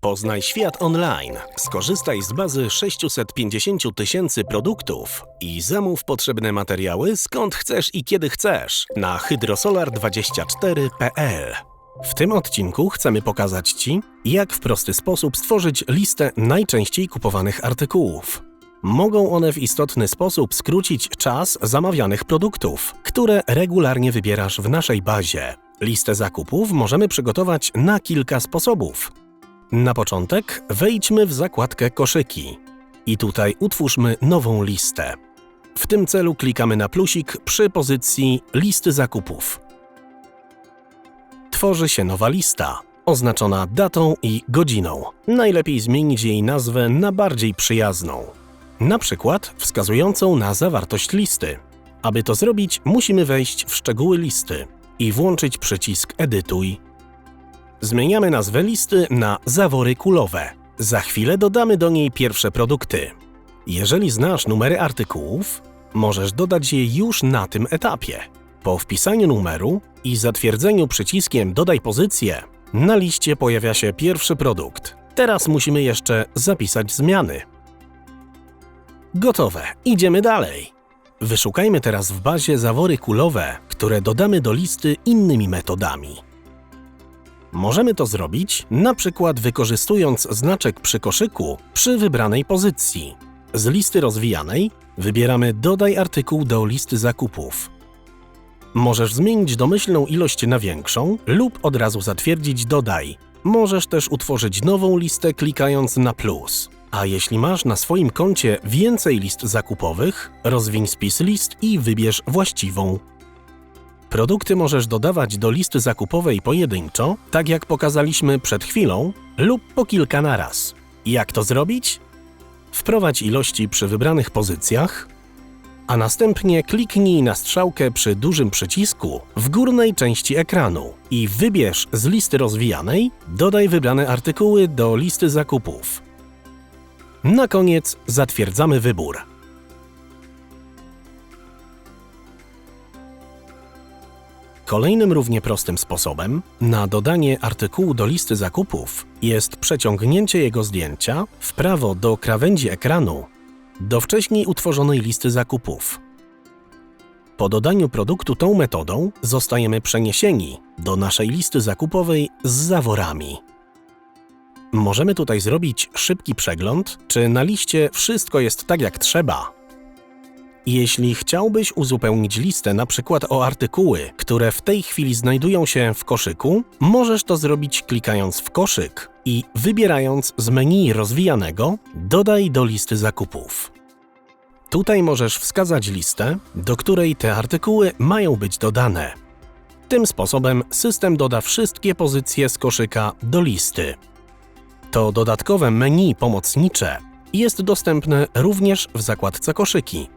Poznaj świat online. Skorzystaj z bazy 650 tysięcy produktów i zamów potrzebne materiały skąd chcesz i kiedy chcesz na hydrosolar24.pl. W tym odcinku chcemy pokazać Ci, jak w prosty sposób stworzyć listę najczęściej kupowanych artykułów. Mogą one w istotny sposób skrócić czas zamawianych produktów, które regularnie wybierasz w naszej bazie. Listę zakupów możemy przygotować na kilka sposobów. Na początek wejdźmy w zakładkę koszyki i tutaj utwórzmy nową listę. W tym celu klikamy na plusik przy pozycji listy zakupów. Tworzy się nowa lista, oznaczona datą i godziną. Najlepiej zmienić jej nazwę na bardziej przyjazną, na przykład wskazującą na zawartość listy. Aby to zrobić, musimy wejść w szczegóły listy i włączyć przycisk Edytuj. Zmieniamy nazwę listy na zawory kulowe. Za chwilę dodamy do niej pierwsze produkty. Jeżeli znasz numery artykułów, możesz dodać je już na tym etapie. Po wpisaniu numeru i zatwierdzeniu przyciskiem Dodaj pozycję, na liście pojawia się pierwszy produkt. Teraz musimy jeszcze zapisać zmiany. Gotowe, idziemy dalej. Wyszukajmy teraz w bazie zawory kulowe, które dodamy do listy innymi metodami. Możemy to zrobić na przykład wykorzystując znaczek przy koszyku przy wybranej pozycji. Z listy rozwijanej wybieramy Dodaj artykuł do listy zakupów. Możesz zmienić domyślną ilość na większą lub od razu zatwierdzić Dodaj. Możesz też utworzyć nową listę klikając na plus. A jeśli masz na swoim koncie więcej list zakupowych, rozwiń spis list i wybierz właściwą. Produkty możesz dodawać do listy zakupowej pojedynczo, tak jak pokazaliśmy przed chwilą, lub po kilka naraz. Jak to zrobić? Wprowadź ilości przy wybranych pozycjach, a następnie kliknij na strzałkę przy dużym przycisku w górnej części ekranu i wybierz z listy rozwijanej Dodaj wybrane artykuły do listy zakupów. Na koniec zatwierdzamy wybór. Kolejnym równie prostym sposobem na dodanie artykułu do listy zakupów jest przeciągnięcie jego zdjęcia w prawo do krawędzi ekranu do wcześniej utworzonej listy zakupów. Po dodaniu produktu tą metodą zostajemy przeniesieni do naszej listy zakupowej z zaworami. Możemy tutaj zrobić szybki przegląd, czy na liście wszystko jest tak jak trzeba. Jeśli chciałbyś uzupełnić listę na przykład o artykuły, które w tej chwili znajdują się w koszyku, możesz to zrobić klikając w koszyk i wybierając z menu rozwijanego Dodaj do listy zakupów. Tutaj możesz wskazać listę, do której te artykuły mają być dodane. Tym sposobem system doda wszystkie pozycje z koszyka do listy. To dodatkowe menu pomocnicze jest dostępne również w zakładce koszyki.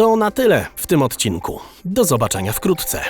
To na tyle w tym odcinku. Do zobaczenia wkrótce.